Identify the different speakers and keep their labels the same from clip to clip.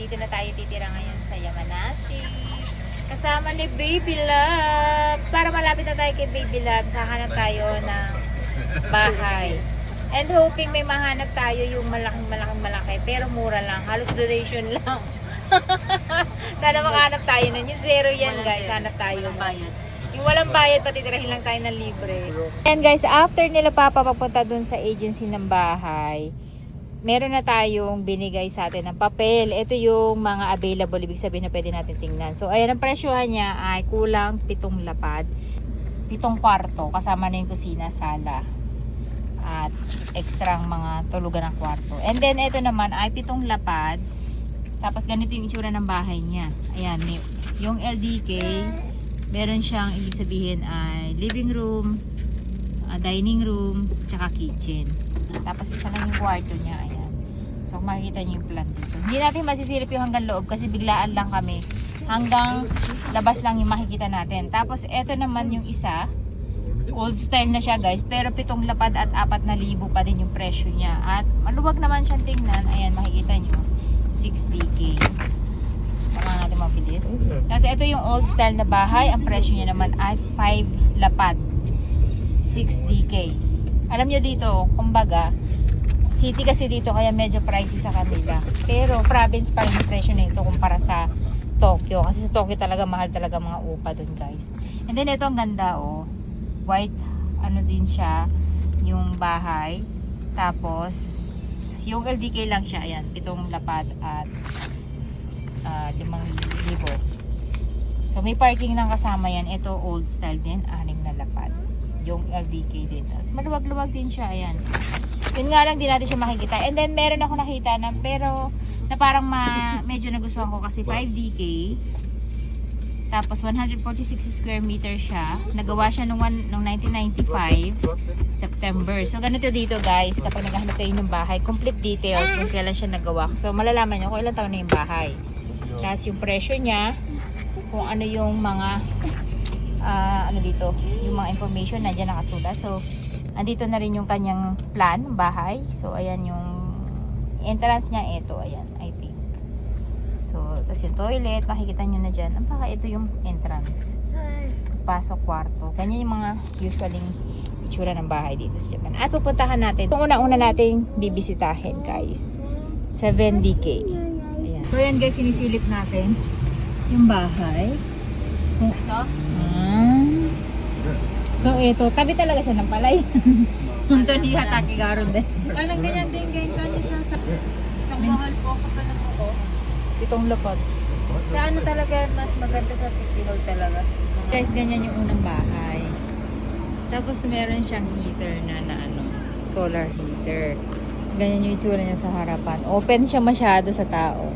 Speaker 1: dito na tayo titira ngayon sa Yamanashi. Kasama ni Baby Loves. Para malapit na tayo kay Baby Loves, hahanap tayo ng bahay. And hoping may mahanap tayo yung malaking malaking malaki pero mura lang. Halos donation lang. Sana makahanap tayo nun. Yung zero yan guys. Hanap tayo.
Speaker 2: Bayad.
Speaker 1: Yung walang bayad, patitirahin lang tayo ng libre. And guys, after nila papa papunta dun sa agency ng bahay, meron na tayong binigay sa atin ng papel. Ito yung mga available, ibig sabihin na pwede natin tingnan. So, ayan, ang presyohan niya ay kulang pitong lapad. Pitong kwarto, kasama na yung kusina, sala. At extra mga tulugan ng kwarto. And then, ito naman ay pitong lapad. Tapos, ganito yung itsura ng bahay niya. Ayan, yung LDK, meron siyang, ibig sabihin ay living room, ah, dining room, tsaka kitchen. Tapos isa lang yung kwarto niya, ayan. So makikita niyo yung plan dito. Hindi natin masisilip yung hanggang loob kasi biglaan lang kami. Hanggang labas lang yung makikita natin. Tapos eto naman yung isa. Old style na siya guys. Pero pitong lapad at apat na libo pa din yung presyo niya. At maluwag naman siyang tingnan. Ayan, makikita niyo. 6DK. Saka natin mabilis. Kasi ito yung old style na bahay. Ang presyo niya naman ay 5 lapad. 6DK. Alam nyo dito, kumbaga, city kasi dito kaya medyo pricey sa kanila. Pero province pa rin yung presyo na ito kumpara sa Tokyo. Kasi sa Tokyo talaga mahal talaga mga upa dun guys. And then ito ang ganda oh. White ano din siya yung bahay. Tapos yung LDK lang siya. Ayan, pitong lapad at ah, limang libo. So may parking lang kasama yan. Ito old style din, anim. Yung LDK din. Tapos maluwag-luwag din siya, ayan. Yun nga lang, di natin siya makikita. And then meron ako nakita na, pero na parang ma, medyo nagustuhan ko kasi 5DK. Tapos 146 square meter siya. Nagawa siya nung, one, nung 1995, September. So ganito dito guys, kapag naghahanap kayo ng bahay, complete details kung kailan siya nagawa. So malalaman nyo kung ilang taon na yung bahay. Tapos yung presyo niya, kung ano yung mga ah, ano dito, yung mga information nandiyan nakasulat. So, andito na rin yung kanyang plan bahay. So, ayan yung entrance niya ito, ayan, I think. So, tapos yung toilet, makikita nyo na dyan. Ang baka ito yung entrance. Pasok kwarto. Ganyan yung mga usually itsura ng bahay dito sa Japan. At pupuntahan natin. Kung una-una nating bibisitahin, guys. 7DK. Ayan. So, ayan guys, sinisilip natin yung bahay. Ito? So, ito. Tabi talaga siya ng palay. Punta ni Hataki Garon din.
Speaker 2: Anong ganyan din, ganyan siya sa sa mahal po kapag ako.
Speaker 1: Itong lapad. Sa ano talaga, mas maganda sa City Hall talaga. Guys, ganyan yung unang bahay. Tapos meron siyang heater na, na ano, solar heater. Ganyan yung itsura niya sa harapan. Open siya masyado sa tao.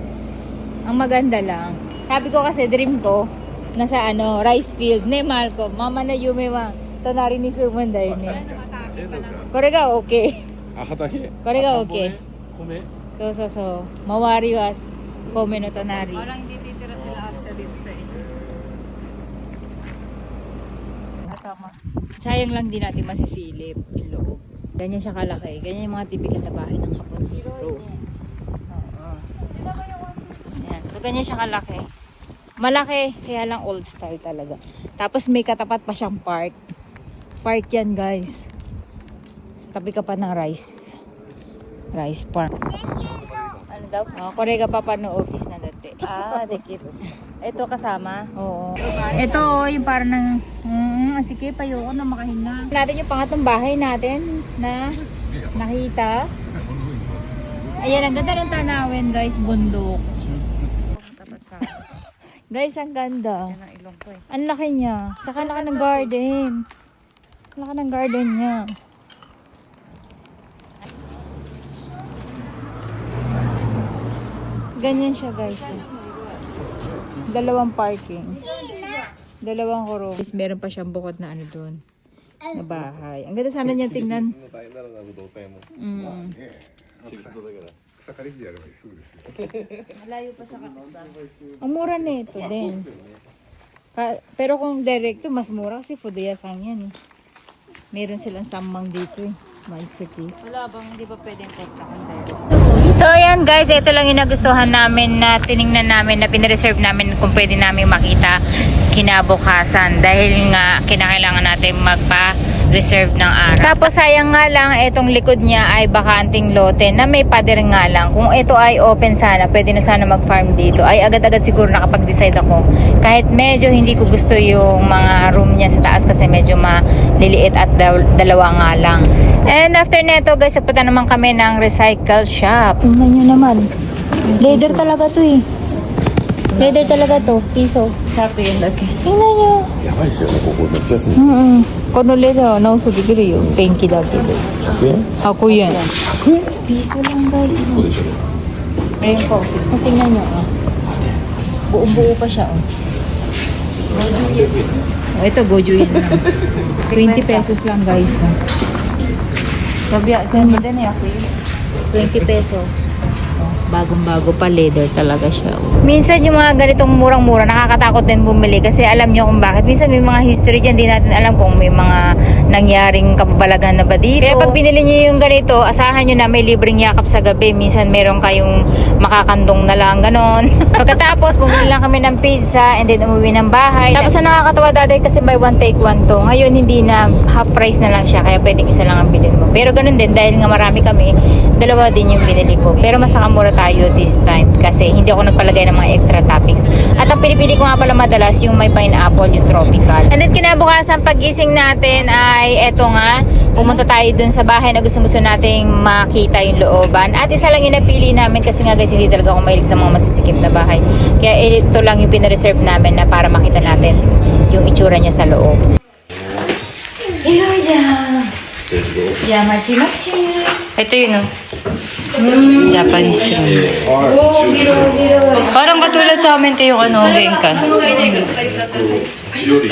Speaker 1: Ang maganda lang. Sabi ko kasi dream ko, nasa ano, rice field. Ne, ko. Mama na yume wa. Tonari ni Sumunday ni. Kore ga okay.
Speaker 3: あ畑
Speaker 1: これが OK
Speaker 3: 米
Speaker 1: So, so, so. Mawari was kome no tonari.
Speaker 2: Parang dititira sila hasta dito sa inyo.
Speaker 1: Tama. Sayang lang din natin masisilip yung loob. Ganyan siya kalaki. Ganyan yung mga typical na bahay ng hapon dito. Oo. Yan. So, ganyan siya kalaki. Malaki, kaya lang old style talaga. Tapos may katapat pa siyang park. Park yan, guys. Tabi ka pa ng rice. Rice farm. Ano daw? Oh, korega pa pa no office na dati. Ah, dekit. Ito kasama? Oo. Ito, oh, yung parang ng... Mm, sige, payoko na makahinga. Natin yung pangatong bahay natin na nakita. Ayan, ang ganda ng tanawin, guys. Bundok. Guys, ang ganda.
Speaker 2: Ang eh.
Speaker 1: Ang laki niya. Tsaka laki ng garden. Laka ng garden niya. Ganyan siya guys. Dalawang parking. Dalawang kuro. Guys, meron pa siyang bukod na ano doon. Na bahay. Ang ganda sana niya tingnan. Mm. Malayo pa sa kanila. Ang mura na ito din. Pero kung direct mas mura kasi Fudaya-san yan eh. Meron silang samang dito eh. Maitsiki. Wala bang hindi ba pwedeng kontakin tayo? So ayan guys, ito lang yung nagustuhan namin na tiningnan namin na pinireserve namin kung pwede namin makita kinabukasan dahil nga kinakailangan natin reserve ng araw. Tapos sayang nga lang, itong likod niya ay bakanting lote na may pader nga lang. Kung ito ay open sana, pwede na sana mag-farm dito. Ay agad-agad siguro nakapag-decide ako. Kahit medyo hindi ko gusto yung mga room niya sa taas kasi medyo maliliit at dalawa nga lang. And after neto guys, napunta naman kami ng recycle shop. Tingnan nyo naman. Leather talaga to eh. Leather talaga to. Piso. Happy yun. Okay. Tingnan nyo.
Speaker 3: Yeah, I said, what?
Speaker 1: Mm-mm. Konolera, nausudikiriyo. Penki dati.
Speaker 3: Kuya? Ah,
Speaker 1: ako yan. Piso lang guys. Ayun po. Tapos tingnan nyo. Oh. Buo-buo pa siya. Oh. Oh, ito, goju yun lang. 20 pesos lang guys. Oh. Sabi, saan mo din eh ako 20 pesos. Bagong-bago pa leather talaga siya. oh. Minsan yung mga ganitong murang-mura nakakatakot din bumili kasi alam nyo kung bakit. Minsan may mga history dyan, di natin alam kung may mga nangyaring kababalagan na ba dito. Kaya pag binili nyo yung ganito, asahan nyo na may libreng yakap sa gabi. Minsan meron kayong makakandong na lang, ganon. Pagkatapos, bumili lang kami ng pizza and then umuwi ng bahay. Tapos na nakakatawa dati kasi by one take one to. Ngayon hindi na half price na lang siya kaya pwedeng isa lang ang bilhin mo. Pero ganun din dahil nga marami kami, dalawa din yung binili ko. Pero mas nakamura tayo this time kasi hindi ako nagpalagay ng mga extra toppings. At ang pinipili ko nga pala madalas yung may pineapple, yung tropical. And then kinabukasan pagising natin ay eto nga, pumunta tayo dun sa bahay na gusto gusto nating makita yung looban. At isa lang yung napili namin kasi nga guys hindi talaga ako mahilig sa mga masisikip na bahay. Kaya ito lang yung pinareserve namin na para makita natin yung itsura niya sa loob. Hello, Jam! Yeah, machi machi. Ito yun, oh. Mm, Japanese room. Oh, biro, biro. Parang katulad sa amin ito yung ano, genkan.
Speaker 3: Fury.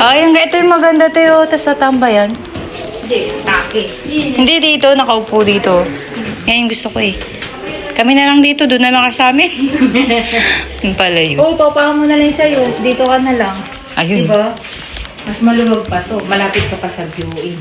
Speaker 1: Ay, ah, ang ito yung maganda tayo. Tapos tatamba yan. Hindi, taki. Hindi dito, nakaupo dito. Yan yung gusto ko eh. Kami na lang dito, doon na lang kasama. Yung pala yun. Oh, Oo, papakan mo na lang sa'yo. Dito ka na lang. Ayun. Diba? Mas maluwag pa to. Malapit ka pa sa viewing.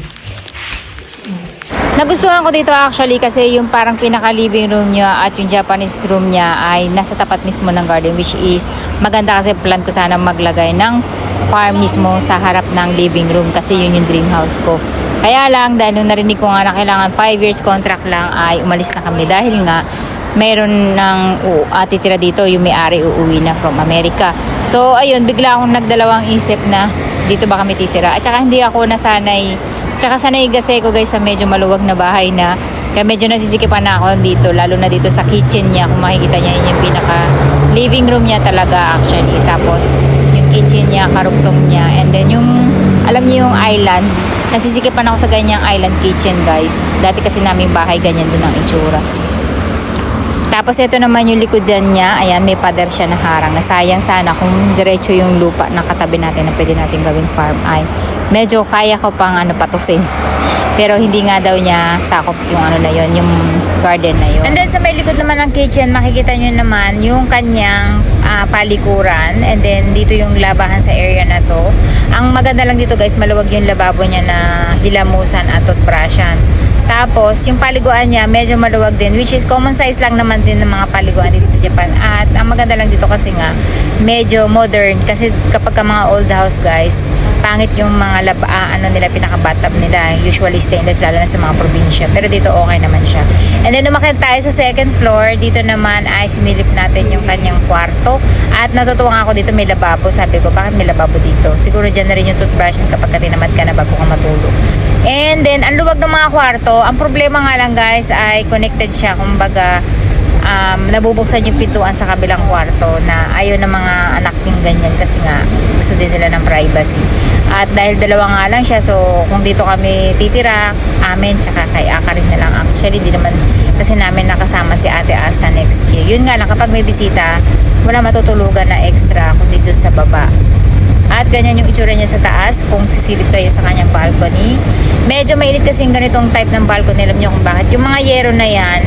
Speaker 1: Nagustuhan ko dito actually kasi yung parang pinaka living room niya at yung Japanese room niya ay nasa tapat mismo ng garden which is maganda kasi plan ko sana maglagay ng farm mismo sa harap ng living room kasi yun yung dream house ko. Kaya lang dahil nung narinig ko nga na kailangan 5 years contract lang ay umalis na kami dahil nga meron ng uh, titira dito yung may-ari uuwi na from America. So ayun, bigla akong nagdalawang isip na dito ba kami titira. At saka hindi ako nasanay Tsaka sanay kasi ko guys sa medyo maluwag na bahay na kaya medyo nasisikipan na ako dito lalo na dito sa kitchen niya. Kung makikita niya yun yung pinaka living room niya talaga actually. Tapos yung kitchen niya karugtong niya. And then yung alam niyo yung island nasisikipan ako sa ganyang island kitchen guys. Dati kasi namin bahay ganyan din ang itsura. Tapos ito naman yung likodan niya. Ayan, may pader siya na harang. Nasayang sana kung diretso yung lupa na katabi natin na pwede natin gawing farm. Ay medyo kaya ko pang ano patusin. Pero hindi nga daw niya sakop yung ano na yon yung garden na yon. And then sa may likod naman ng kitchen, makikita nyo naman yung kanyang ah, palikuran. And then dito yung labahan sa area na to. Ang maganda lang dito guys, maluwag yung lababo niya na hilamusan at toothbrushan. Tapos, yung paliguan niya, medyo maluwag din, which is common size lang naman din ng mga paliguan dito sa Japan. At ang maganda lang dito kasi nga, medyo modern. Kasi kapag ka mga old house guys, pangit yung mga laba, ah, ano nila, pinaka-bathtub nila. Usually stainless, lalo na sa mga probinsya. Pero dito okay naman siya. And then, umakit tayo sa second floor. Dito naman ay sinilip natin yung kanyang kwarto. At natutuwa ako dito may lababo. Sabi ko, bakit may lababo dito? Siguro dyan na rin yung toothbrush kapag ka tinamad ka na bago ka matulog. And then, ang luwag ng mga kwarto, ang problema nga lang guys ay connected siya. Kumbaga, um, nabubuksan yung pintuan sa kabilang kwarto na ayaw ng mga anak yung ganyan kasi nga gusto din nila ng privacy. At dahil dalawa nga lang siya, so kung dito kami titira, amin, tsaka kay Aka rin na lang. Actually, di naman kasi namin nakasama si Ate Aska next year. Yun nga lang, kapag may bisita, wala matutulugan na extra kundi dun sa baba. At ganyan yung itsura niya sa taas kung sisilip kayo sa kanyang balcony. Medyo mainit kasi yung ganitong type ng balcony. Alam niyo kung bakit. Yung mga yero na yan,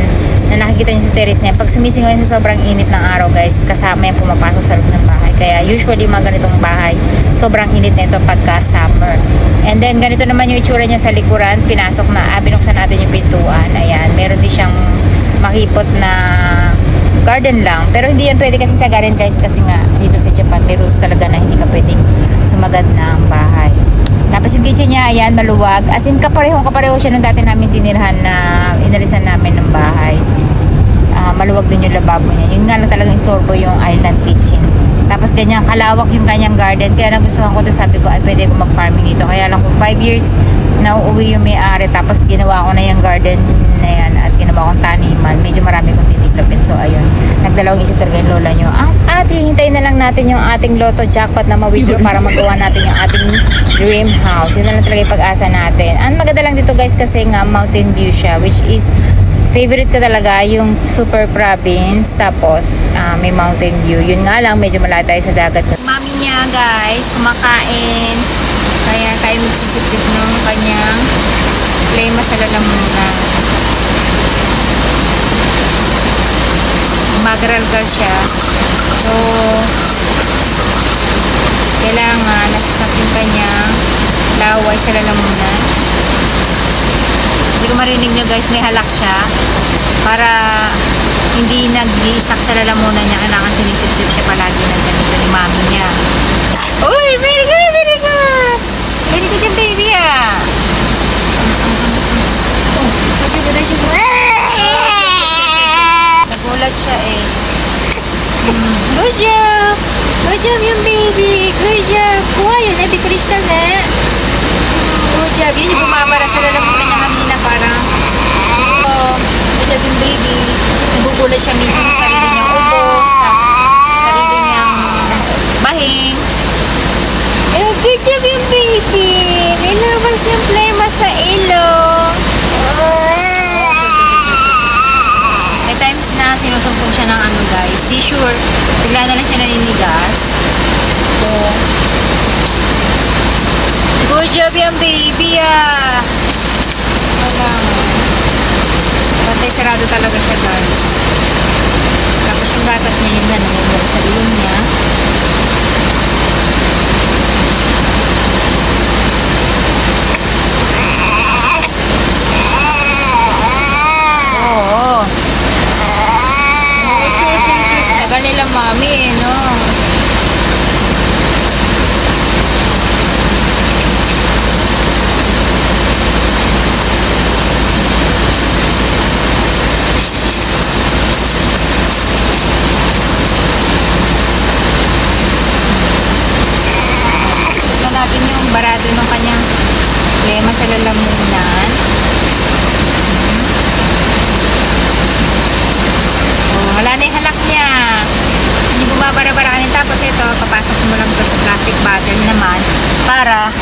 Speaker 1: na nakikita nyo sa terrace na yan. Pag sumisingaw yan sa sobrang init ng araw guys, kasama yan pumapasok sa loob ng bahay. Kaya usually mga ganitong bahay, sobrang init na ito pagka summer. And then ganito naman yung itsura niya sa likuran. Pinasok na, ah, binuksan natin yung pintuan. Ayan, meron din siyang makipot na garden lang. Pero hindi yan pwede kasi sa garden guys kasi nga dito sa Japan may rules talaga na hindi ka pwedeng sumagad ng bahay. Tapos yung kitchen niya, ayan, maluwag. As in, kaparehong kapareho siya nung dati namin dinirhan na inalisan namin ng bahay. Ah, maluwag din yung lababo niya. Yun nga lang talagang istorbo yung island kitchen. Ganyan, kalawak yung kanyang garden. Kaya nagustuhan ko to sabi ko, ay pwede ko mag-farming dito. Kaya lang kung 5 years na uuwi yung may-ari. Tapos ginawa ko na yung garden na yan at ginawa kong taniman. Medyo marami kong titiklopin. So ayun, nagdalawang isip talaga yung lola nyo. Ah, at hihintayin na lang natin yung ating lotto jackpot na ma-withdraw para magawa natin yung ating dream house. Yun na lang talaga yung pag-asa natin. Ang maganda lang dito guys kasi nga mountain view siya which is favorite ko talaga yung super province tapos ah, may mountain view yun nga lang medyo malayo tayo sa dagat. Mami niya guys kumakain. Kaya tayo magsisipsip ng kanyang flema sa lalamuna magralgal siya. So kailangan nasasak yung kanyang laway sa lalamunan kasi kung marinig nyo guys, may halak siya. Para hindi nag-i-stack sa lalamunan niya, kailangan sinisip-sip siya palagi ng ganito ni mami niya. Uy, very good, very good! Very good yung baby ah! Nagulat siya eh. Mm, Good job! Good job yung baby! Good job! Kuha yun eh, bikulis na na. Good job. Yun yung bumabara sa lalamunan niya kanina parang oh, good job yung baby. Nagugulat siya minsan sa sarili niyang ubo, sa sarili niyang bahing. Eh, good job yung baby. Nilabas yung plema sa ilong. May times na sinusumpong siya ng ano guys, tissue, bigla na lang siya naninigas. So, Good job yung baby ah. Bantay sarado talaga siya guys. Tapos yung gatas niya yun na nangyayari sa ilong niya. Oo. Tagal nila mami eh, no? Sipsip na natin yung barado ng kanyang lema sa lalamunan. Oh, wala na yung halak niya. Hindi bumabara-bara Tapos ito, papasok mo lang ito sa plastic bottle naman para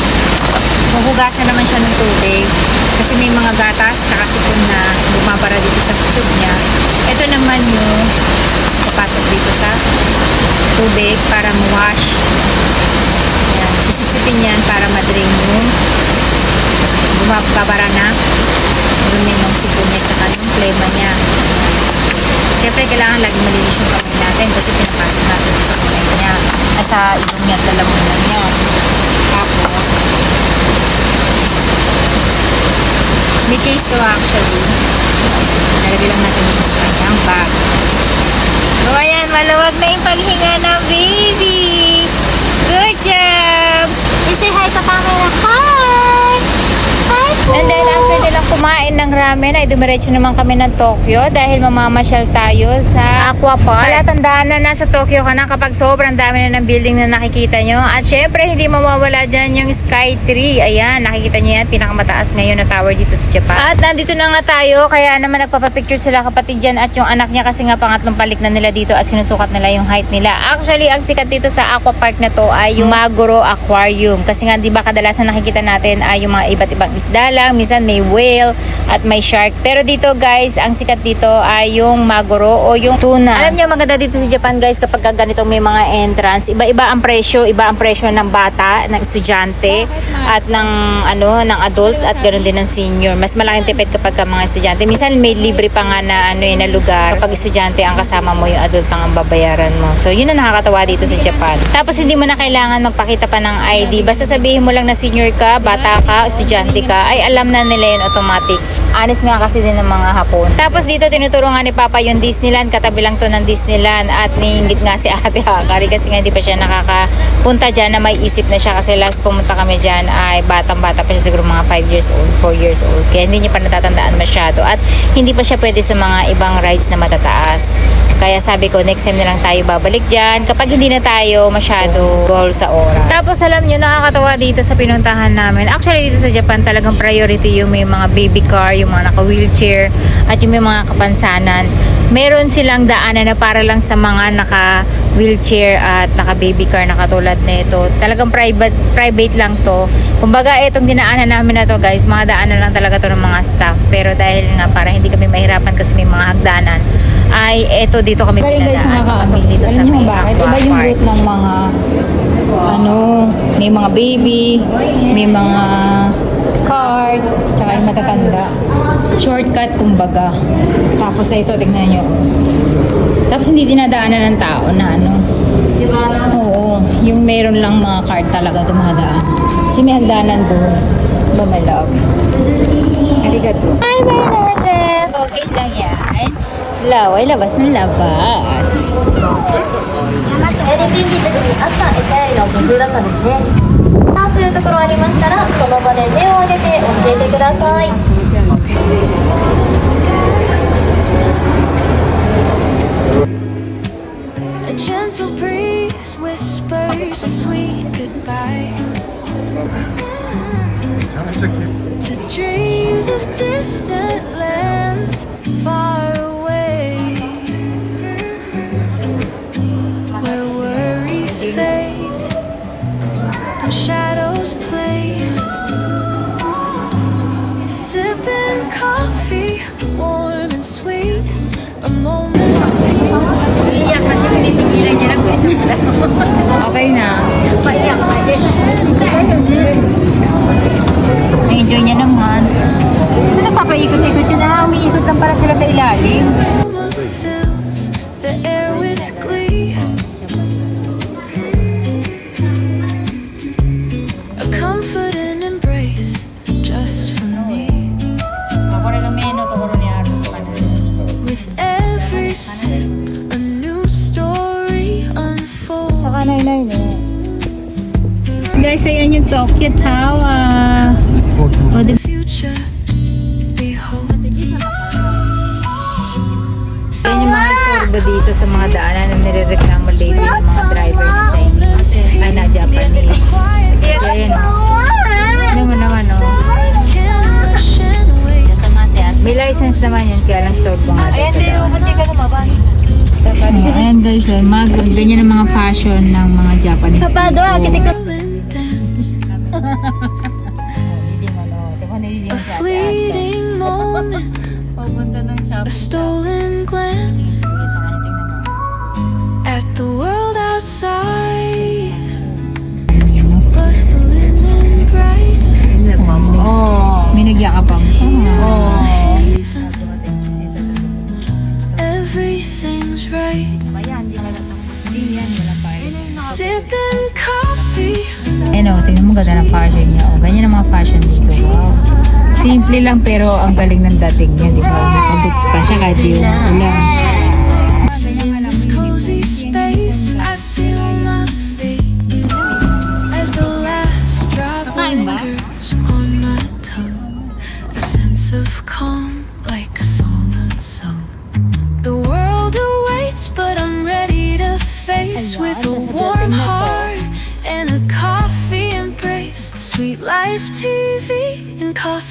Speaker 1: mahugasan naman siya ng tubig. Kasi may mga gatas tsaka sipon na bumabara dito sa tube niya. Ito naman yung papasok dito sa tubig para ma-wash. Ayan, sisipsipin yan para ma-drain yung bumabara na dumi ng sipon niya tsaka yung flema niya. Siyempre, kailangan lagi malinis yung kamay natin kasi pinapasok natin sa kulay niya, ay sa ilong niya at lalamunan niya. Tapos, may case to actually. Nalagay lang natin dito sa kanyang bag. So, ayan, maluwag na yung paghinga ng baby. Good job! You say hi to camera. Hi! And then, after nilang kumain ng ramen, ay dumiretso naman kami ng Tokyo dahil mamamasyal tayo sa Aqua Park. Kaya tandaan na nasa Tokyo ka na kapag sobrang dami na ng building na nakikita nyo. At syempre, hindi mawawala dyan yung Sky Tree. Ayan, nakikita nyo yan, pinakamataas ngayon na tower dito sa Japan. At nandito na nga tayo, kaya naman nagpapapicture sila kapatid dyan at yung anak niya kasi nga pangatlong palik na nila dito at sinusukat nila yung height nila. Actually, ang sikat dito sa Aqua Park na to ay yung Maguro Aquarium. Kasi nga, di ba kadalasan nakikita natin ay yung mga iba't ibang isda lang. Minsan may whale at may shark. Pero dito guys, ang sikat dito ay yung maguro o yung tuna. Alam niyo maganda dito sa Japan guys kapag ka ganitong may mga entrance, iba-iba ang presyo, iba ang presyo ng bata, ng estudyante at ng ano, ng adult at ganoon din ng senior. Mas malaking tipid kapag ka mga estudyante. Minsan may libre pa nga na ano eh, na lugar. Kapag estudyante ang kasama mo, yung adult lang ang babayaran mo. So yun ang nakakatawa dito sa Japan. Tapos hindi mo na kailangan magpakita pa ng ID. Basta sabihin mo lang na senior ka, bata ka, estudyante ka, ay alam na nila yun automatic. Honest nga kasi din ng mga Hapon. Tapos dito tinuturo nga ni Papa yung Disneyland, katabi lang to ng Disneyland at niinggit nga si Ate Hakari kasi nga hindi pa siya nakakapunta dyan na may isip na siya kasi last pumunta kami dyan ay batang bata pa siya siguro mga 5 years old, 4 years old. Kaya hindi niya pa natatandaan masyado at hindi pa siya pwede sa mga ibang rides na matataas. Kaya sabi ko next time na lang tayo babalik dyan kapag hindi na tayo masyado goal sa oras. Tapos alam nyo nakakatawa dito sa pinuntahan namin. Actually dito sa Japan talagang priority yung may mga baby car, yung mga naka-wheelchair at yung may mga kapansanan. Meron silang daanan na para lang sa mga naka-wheelchair at naka-baby car na katulad nito. Talagang private private lang to. Kumbaga itong dinaanan namin na to guys, mga daanan lang talaga to ng mga staff. Pero dahil nga para hindi kami mahirapan kasi may mga hagdanan, ay eto dito kami
Speaker 2: Galing guys nakaka-amaze. Alam niyo bakit? Iba yung route ng mga ano, may mga baby, may mga cart, tsaka yung matatanda. Shortcut, kumbaga. Tapos ito, tignan nyo. Tapos hindi dinadaanan ng tao na ano. Oo, yung meron lang mga cart talaga dumadaan. Kasi may hagdanan doon. Ba, my love? Arigato. Hi, my love! Okay lang yan. Law ay labas ng labas.
Speaker 4: Everything dito, asa, ito ay labas ng labas. あというところありましたらその場で手を挙げて教えてください。
Speaker 5: A and sweet, a moment's peace.
Speaker 1: Iyak kasi pinitigilan niya lang
Speaker 2: Okay na.
Speaker 5: Cozy space.
Speaker 2: Na-enjoy niya naman. So, nagpapaikot-ikot yun na. Umiikot lang para sila sa ilalim. Guys, ayan yung Tokyo Tower. O, di
Speaker 5: The future beholds.
Speaker 2: Yan yung mga istorbo dito sa mga daanan na nirereklamo lately ng mga driver na Chinese. Ay, na Japanese. So, ayan. Ano mo naman o.
Speaker 5: Can't rush and waste.
Speaker 2: May license naman yun, kaya lang storbo nga. Ayan, di
Speaker 6: Hindi ka lumaban.
Speaker 2: Ayan guys, eh, mag, ganyan ang mga fashion ng mga Japanese.
Speaker 4: Kapado,
Speaker 5: and dance. A fleeting moment, a stolen glance at the world outside, bustling and bright.
Speaker 2: Oh, may nagyakapang. Oh. Ayan o, tingnan mo ganda ng fashion niya. O, ganyan ang mga fashion dito. Wow. Simple lang pero ang galing ng dating niya, di ba? May paboots pa siya kahit di ulan.
Speaker 5: This cozy space, I seal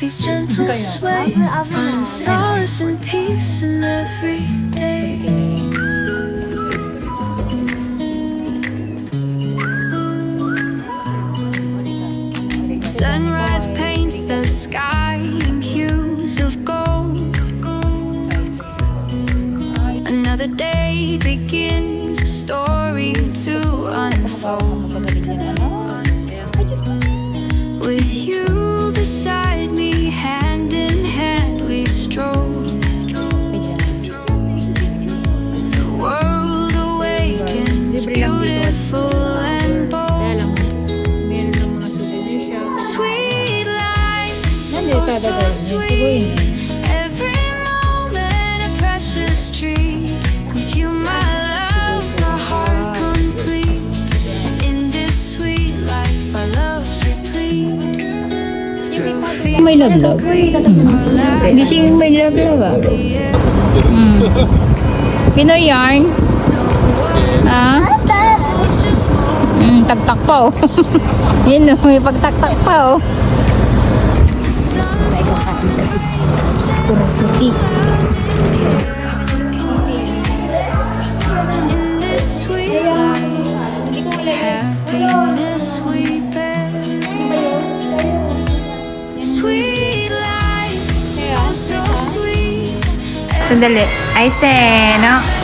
Speaker 5: coffee's gentle sway. Find solace and peace in every
Speaker 6: sweet. may love
Speaker 5: love. Hmm. Gising may love love ah. Hmm. Pinoy yarn. Ah? Hmm, tagtak pa oh. Yun oh, may pagtaktak pa oh guys. Puro puti. Sandali. Ay, seno.